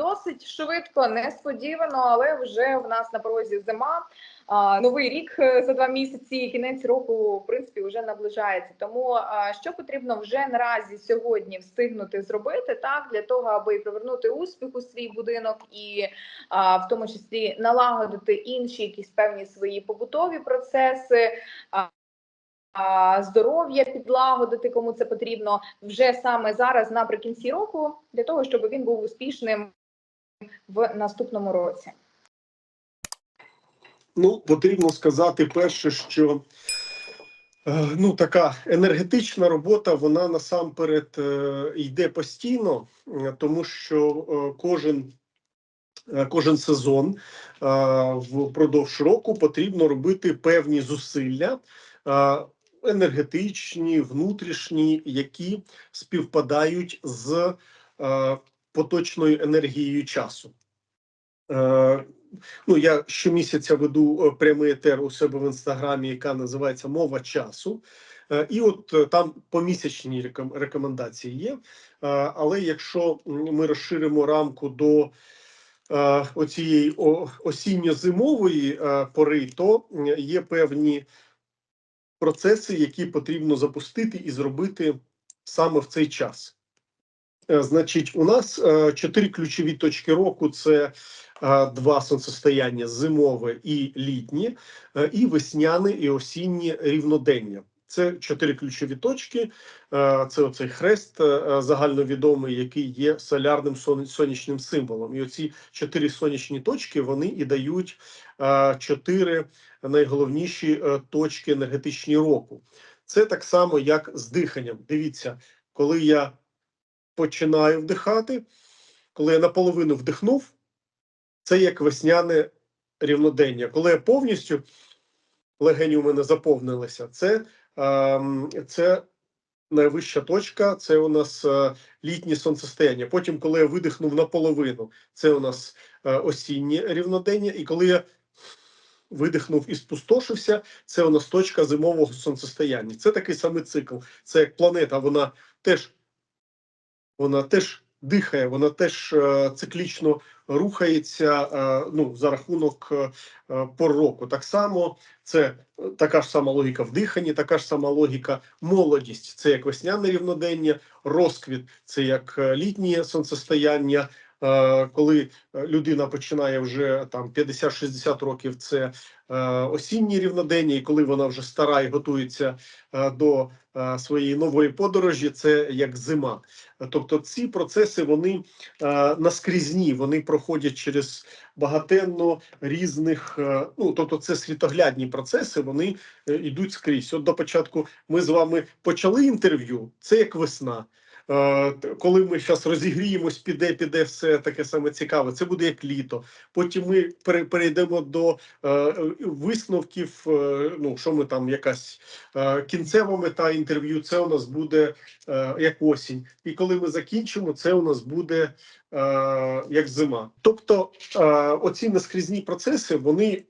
досить швидко, несподівано, але вже в нас на порозі зима. Новий рік е, за два місяці, кінець року, в принципі, вже наближається. Тому що потрібно вже наразі сьогодні встигнути зробити так для того, аби привернути успіх у свій будинок і в тому числі налагодити інші якісь певні свої побутові процеси. Здоров'я підлагодити, кому це потрібно вже саме зараз, наприкінці року, для того, щоб він був успішним в наступному році. Ну, потрібно сказати перше, що е, ну, така енергетична робота, вона насамперед е, йде постійно, е, тому що кожен, кожен сезон впродовж року потрібно робити певні зусилля. Енергетичні, внутрішні, які співпадають з поточною енергією часу. Е, Ну, я щомісяця веду е, прямий етер у себе в інстаграмі, яка називається Мова часу. Е, І от там помісячні реком- рекомендації є. Але якщо ми розширимо рамку до е, оцієї осінньо-зимової пори, то є певні процеси, які потрібно запустити і зробити саме в цей час. Е, Значить, у нас е, чотири ключові точки року: це е, два сонцестояння зимове і літнє, і весняне і осіннє рівнодення. Це чотири ключові точки. Це оцей хрест загальновідомий, який є солярним сонячним символом. І оці чотири сонячні точки вони і дають чотири найголовніші точки енергетичні року. Це так само, як з диханням. Дивіться, коли я починаю вдихати, коли я наполовину вдихнув, це як весняне рівнодення. Коли я повністю легені у мене заповнилися, це, ем, це найвища точка, це у нас е, літнє сонцестояння. Потім, коли я видихнув наполовину, це у нас е, осіннє рівнодення. І коли я видихнув і спустошився, це у нас точка зимового сонцестояння. Це такий самий цикл. Це як планета, вона теж вона теж дихає, вона теж е, циклічно рухається е, ну, за рахунок е, е, пор року. Так само це така ж сама логіка в диханні, така ж сама логіка молодість. Це як весняне рівнодення, розквіт це як літнє сонцестояння. Е, Коли е, людина починає вже там 50-60 років, це е, осіннє рівнодення, і коли вона вже стара і готується до своєї нової подорожі, це як зима. Тобто ці процеси вони наскрізні, вони проходять через багатенно різних. ну тобто, це світоглядні процеси, вони йдуть скрізь. От до початку ми з вами почали інтерв'ю. Це як весна. Е, Коли ми зараз розігріємось, піде, піде все таке саме цікаве. Це буде як літо. Потім ми перейдемо до е, висновків. е, Ну що ми там, якась кінцева мета інтерв'ю. Це у нас буде як осінь. І коли ми закінчимо, це у нас буде як зима. Тобто, оці наскрізні процеси вони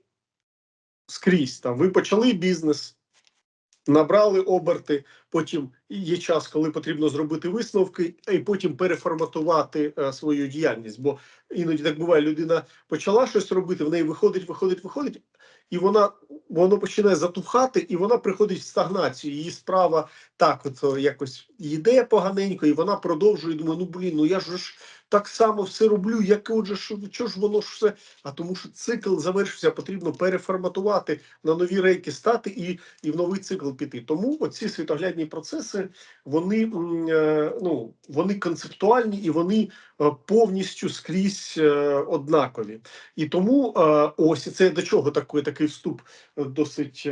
скрізь там. Ви почали бізнес, набрали оберти. Потім є час, коли потрібно зробити висновки, і потім переформатувати е, свою діяльність. Бо іноді так буває, людина почала щось робити, в неї виходить, виходить, виходить, і вона воно починає затухати, і вона приходить в стагнацію. Її справа так, от якось йде поганенько, і вона продовжує. Думає, ну блін, ну я ж так само все роблю, як отже, що, що ж воно ж все. А тому, що цикл завершився, потрібно переформатувати на нові рейки стати і, і в новий цикл піти. Тому оці світоглядні процеси вони е, ну вони концептуальні і вони е, повністю скрізь е, однакові. І тому ось і це до чого такий такий вступ досить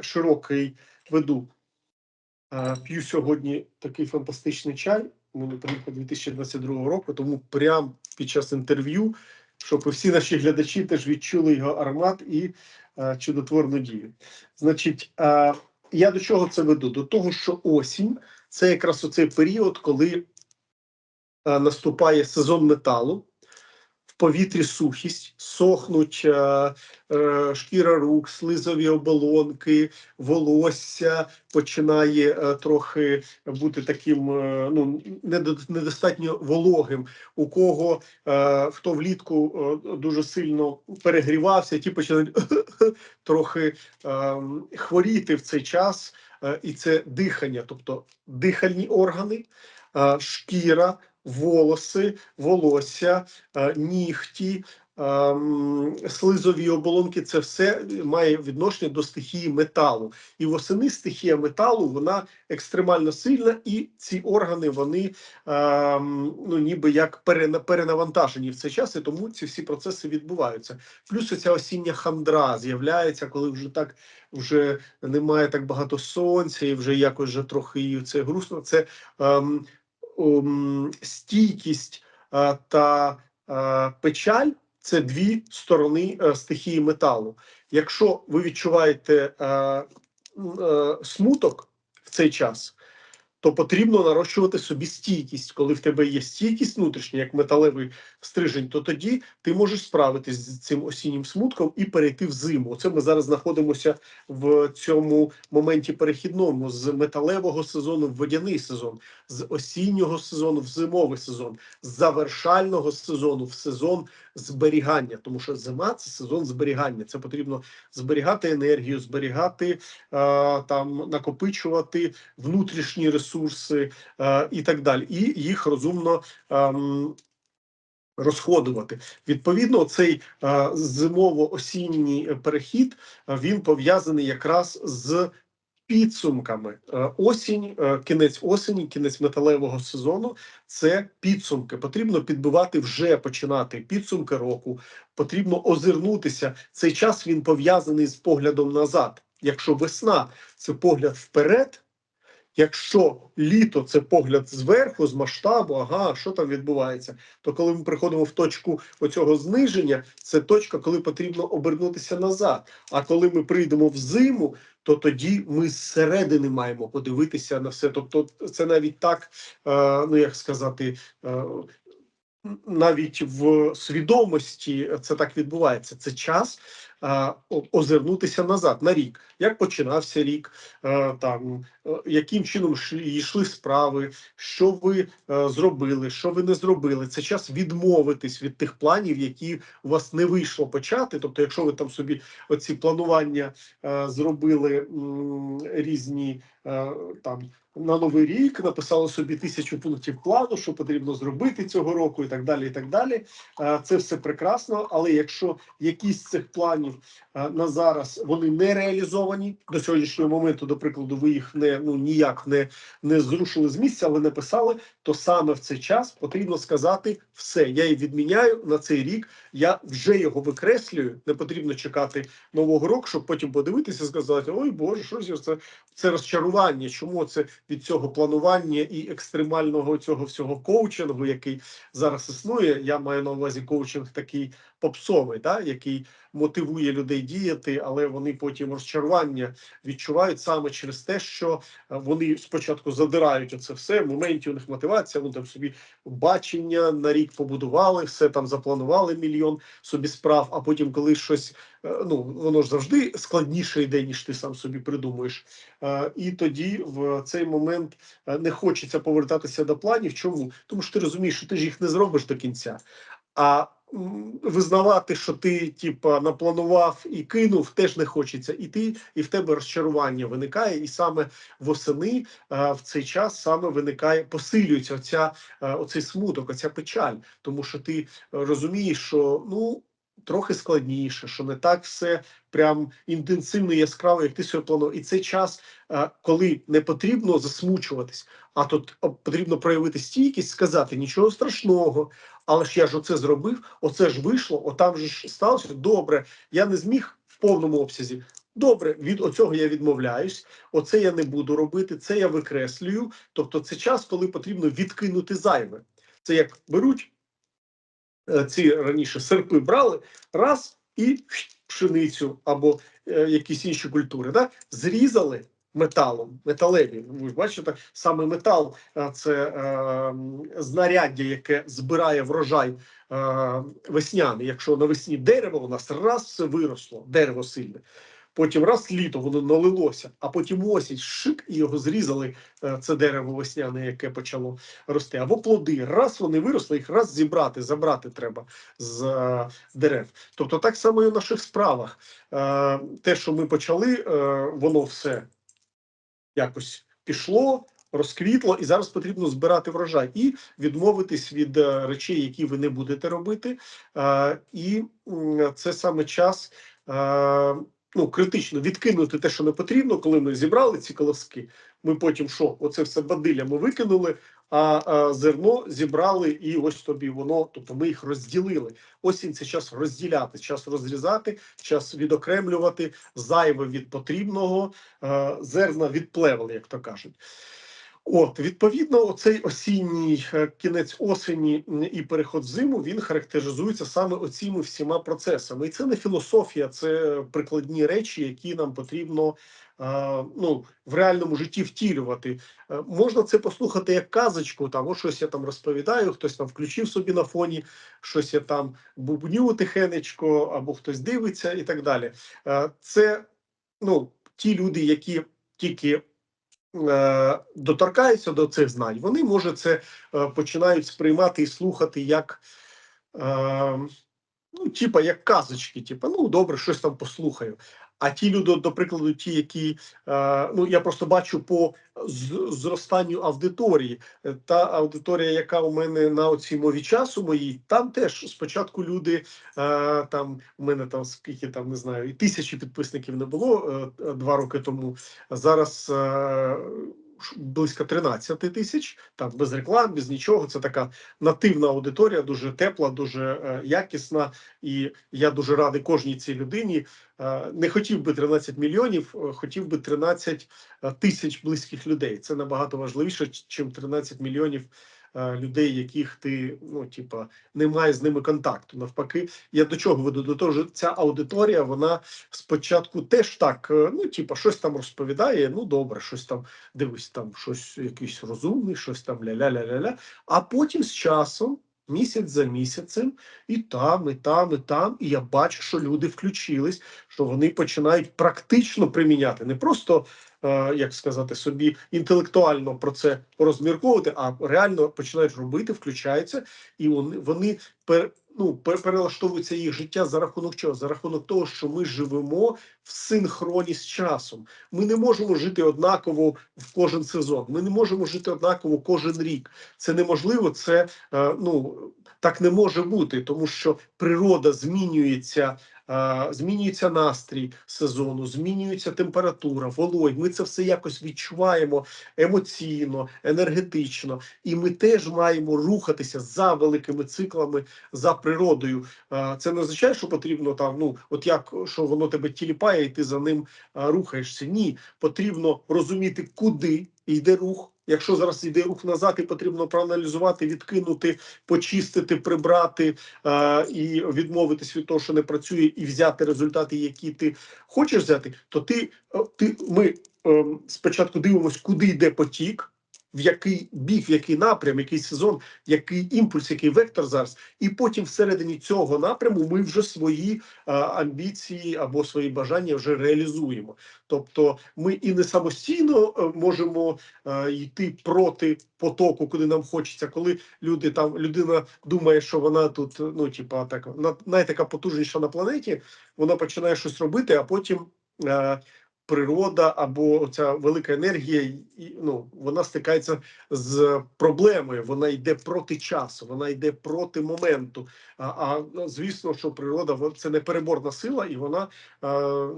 широкий веду. П'ю сьогодні такий фантастичний чай. У 2022 року, тому прямо під час інтерв'ю, щоб всі наші глядачі теж відчули його аромат і е, чудотворну дію. Значить, е, я до чого це веду? До того, що осінь це якраз оцей період, коли е, наступає сезон металу. Повітрі сухість, сохнуть е, е, шкіра рук, слизові оболонки, волосся починає е, трохи бути таким ну недостатньо вологим. У кого хто влітку дуже сильно перегрівався, ті починають трохи хворіти в цей час, і це дихання, тобто дихальні органи, шкіра, волоси, волосся, е, нігті. ем, Слизові оболонки це все має відношення до стихії металу, і восени стихія металу вона екстремально сильна, і ці органи вони ем, ну ніби як перенавантажені в цей час, і тому ці всі процеси відбуваються. Плюс оця осіння хандра з'являється, коли вже так вже немає так багато сонця, і вже якось вже трохи це грустно. Це ем, стійкість е, та е, печаль це дві сторони е, стихії металу. Якщо ви відчуваєте смуток в цей час, то потрібно нарощувати собі стійкість. Коли в тебе є стійкість внутрішня, як металевий стрижень, то тоді ти можеш справитись з цим осіннім смутком і перейти в зиму. Оце ми зараз знаходимося в цьому моменті перехідному з металевого сезону в водяний сезон, з осіннього сезону в зимовий сезон, з завершального сезону в сезон зберігання. Тому що зима це сезон зберігання. Це потрібно зберігати енергію, зберігати е, там, накопичувати внутрішні ресурси е, і так далі, і їх розумно. ем, Розходувати відповідно, цей е, зимово-осінній перехід е, він пов'язаний якраз з підсумками. Осінь, кінець осені, кінець металевого сезону це підсумки. Потрібно підбивати вже починати підсумки року. Потрібно озирнутися. Цей час він пов'язаний з поглядом назад. Якщо весна це погляд вперед. Якщо літо це погляд зверху, з масштабу, ага, що там відбувається, то коли ми приходимо в точку оцього зниження, це точка, коли потрібно обернутися назад. А коли ми прийдемо в зиму, то тоді ми зсередини маємо подивитися на все. Тобто, це навіть так, е, ну як сказати. Навіть в свідомості це так відбувається. Це час е, озирнутися назад на рік. Як починався рік, е, там е, яким чином йшли справи, що ви е, зробили, що ви не зробили. Це час відмовитись від тих планів, які у вас не вийшло почати. Тобто, якщо ви там собі оці планування е, зробили м, різні е, там. На новий рік написали собі тисячу пунктів плану, що потрібно зробити цього року, і так далі. І так далі. Е, Це все прекрасно. Але якщо якісь з цих планів е, на зараз вони не реалізовані до сьогоднішнього моменту, до прикладу, ви їх не ну ніяк не, не зрушили з місця, але не писали, то саме в цей час потрібно сказати все. Я її відміняю на цей рік. Я вже його викреслюю. Не потрібно чекати нового року, щоб потім подивитися сказати: Ой Боже, що ж це, це розчарування? Чому це від цього планування і екстремального цього всього коучингу, який зараз існує? Я маю на увазі коучинг такий попсовий, да, який мотивує людей діяти, але вони потім розчарування відчувають саме через те, що е, вони спочатку задирають оце все. В моменті у них мотивація, вони там собі бачення на рік побудували, все там запланували мільйон собі справ. А потім, коли щось е, ну воно ж завжди складніше йде, ніж ти сам собі придумуєш. Е, І тоді в цей момент не хочеться повертатися до планів. Чому? Тому що ти розумієш, що ти ж їх не зробиш до кінця. А визнавати, що ти типа напланував і кинув, теж не хочеться. І ти, і в тебе розчарування виникає, і саме восени е, в цей час саме виникає, посилюється оця, е, оцей смуток, оця печаль, тому що ти е, розумієш, що ну. Трохи складніше, що не так все прям інтенсивно яскраво, як ти собі планував. І це час, е, коли не потрібно засмучуватись, а тут потрібно проявити стійкість, сказати нічого страшного, але ж я ж оце зробив, оце ж вийшло, отам же ж сталося. Добре, я не зміг в повному обсязі. Добре, від оцього я відмовляюсь. Оце я не буду робити. Це я викреслюю. Тобто, це час, коли потрібно відкинути зайве. Це як беруть ці раніше серпи брали раз і пшеницю або е, якісь інші культури, да? зрізали металом, металеві. Ви ж бачите, саме метал е, це е, знаряддя, яке збирає врожай е, весняний. Якщо навесні дерево у нас раз все виросло, дерево сильне. Потім раз літо воно налилося, а потім осінь шик і його зрізали. е, Це дерево весняне, яке почало рости. Або плоди. Раз вони виросли, їх раз зібрати, забрати треба з е, дерев. Тобто, так само і в наших справах. Е, Те, що ми почали, воно все якось пішло. Розквітло, і зараз потрібно збирати врожай і відмовитись від речей, які ви не будете робити. І це саме час ну, критично відкинути те, що не потрібно, коли ми зібрали ці колоски. Ми потім що? Оце все бадилля ми викинули, а, а зерно зібрали, і ось тобі воно. Тобто ми їх розділили. Осінь це час розділяти, час розрізати, час відокремлювати зайве від потрібного, а, зерна від плевел, як то кажуть. От, відповідно, оцей осінній е, кінець осені і переход в зиму він характеризується саме оціми всіма процесами. І це не філософія, це прикладні речі, які нам потрібно ну, в реальному житті втілювати. Е, можна це послухати як казочку, там, о, щось я там розповідаю, хтось там включив собі на фоні, щось я там бубню тихенечко, або хтось дивиться і так далі. Е, це ну, ті люди, які тільки доторкаються до цих знань, вони може це е, починають сприймати і слухати як. Е, Ну, типа як казочки, типа, ну добре, щось там послухаю. А ті люди, до прикладу, ті, які е, ну я просто бачу по зростанню аудиторії, Е, та аудиторія, яка у мене на оцій мові часу моїй, там теж спочатку люди е, там у мене там скільки там не знаю, і тисячі підписників не було два роки тому. Зараз близько 13 тисяч, там без реклам, без нічого. Це така нативна аудиторія, дуже тепла, дуже е, якісна. І я дуже радий кожній цій людині. Е, Не хотів би 13 мільйонів, е, хотів би 13 тисяч близьких людей. Це набагато важливіше, ніж 13 мільйонів людей, яких ти ну типа немає з ними контакту. Навпаки, я до чого веду? До того, що ця аудиторія вона спочатку теж так, е, ну типа, щось там розповідає. Ну добре, щось там дивись, там щось якийсь розумний, щось там ля-ля-ля-ля-ля. А потім з часом. Місяць за місяцем, і там, і там, і там. І я бачу, що люди включились, що вони починають практично приміняти, не просто е, як сказати собі, інтелектуально про це розмірковувати, а реально починають робити, включаються, і вони, пер, ну, пер- перелаштовується їх життя за рахунок чого? За рахунок того, що ми живемо в синхроні з часом. Ми не можемо жити однаково в кожен сезон. Ми не можемо жити однаково кожен рік. Це неможливо. Це е, ну так не може бути, тому що природа змінюється. Змінюється настрій сезону, змінюється температура, вологі. Ми це все якось відчуваємо емоційно, енергетично, і ми теж маємо рухатися за великими циклами, за природою. Це не означає, що потрібно там, ну от як що воно тебе тіліпає, і ти за ним рухаєшся. Ні, потрібно розуміти, куди йде рух. Якщо зараз йде рух назад, і потрібно проаналізувати, відкинути, почистити, прибрати е, і відмовитись від того, що не працює, і взяти результати, які ти хочеш взяти, то ти, е, ти ми е, спочатку дивимося, куди йде потік, в який бік, в який напрям, який сезон, який імпульс, який вектор зараз, і потім всередині цього напряму ми вже свої е, амбіції або свої бажання вже реалізуємо. Тобто ми і не самостійно е, можемо е, йти проти потоку, куди нам хочеться, коли люди там людина думає, що вона тут, ну типа так, на навіть потужніша на планеті, вона починає щось робити, а потім. Е, Природа або ця велика енергія, ну вона стикається з проблемою. Вона йде проти часу, вона йде проти моменту. А, а ну, звісно, що природа це не переборна сила, і вона е,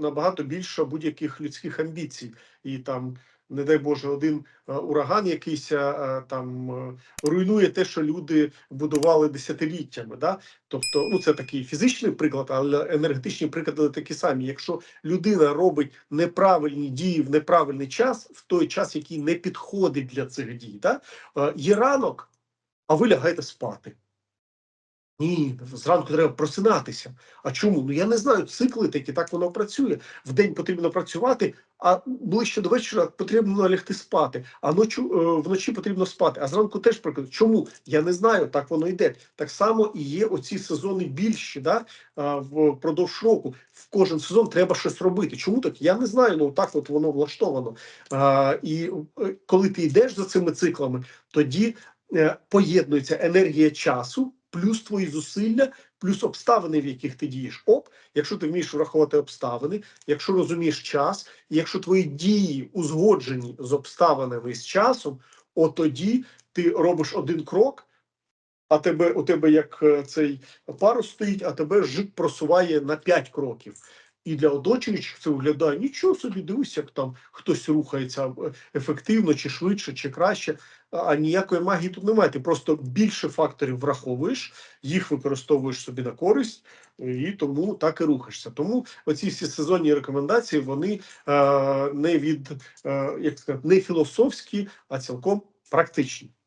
набагато більша будь-яких людських амбіцій. І там, не дай Боже, один е, ураган якийсь е, там е, руйнує те, що люди будували десятиліттями. Да? Тобто, ну це такий фізичний приклад, але енергетичні приклади такі самі. Якщо людина робить неправильні дії в неправильний час, в той час, який не підходить для цих дій, да? є ранок, а ви лягаєте спати. Ні, зранку треба просинатися. А чому? Ну я не знаю, цикли такі, так воно працює. В день потрібно працювати, а ближче до вечора потрібно лягти спати. А ночі, вночі потрібно спати. А зранку теж прикладу. Чому? Я не знаю, так воно йде. Так само і є оці сезони більші, да, впродовж року. В кожен сезон треба щось робити. Чому так? Я не знаю. Ну так от воно влаштовано. А, і е, коли ти йдеш за цими циклами, тоді е, поєднується енергія часу, плюс твої зусилля, плюс обставини, в яких ти дієш. Оп, якщо ти вмієш врахувати обставини, якщо розумієш час, якщо твої дії узгоджені з обставинами і з часом, от тоді ти робиш один крок. А тебе у тебе як е, цей парус стоїть, а тебе жик просуває на 5 кроків. І для оточуючих це виглядає нічого собі, дивись, як там хтось рухається е, ефективно, чи швидше, чи краще. А ніякої магії тут немає. Ти просто більше факторів враховуєш, їх використовуєш собі на користь, і тому так і рухаєшся. Тому оці всі сезонні рекомендації вони е, не від е, як сказати, не філософські, а цілком практичні.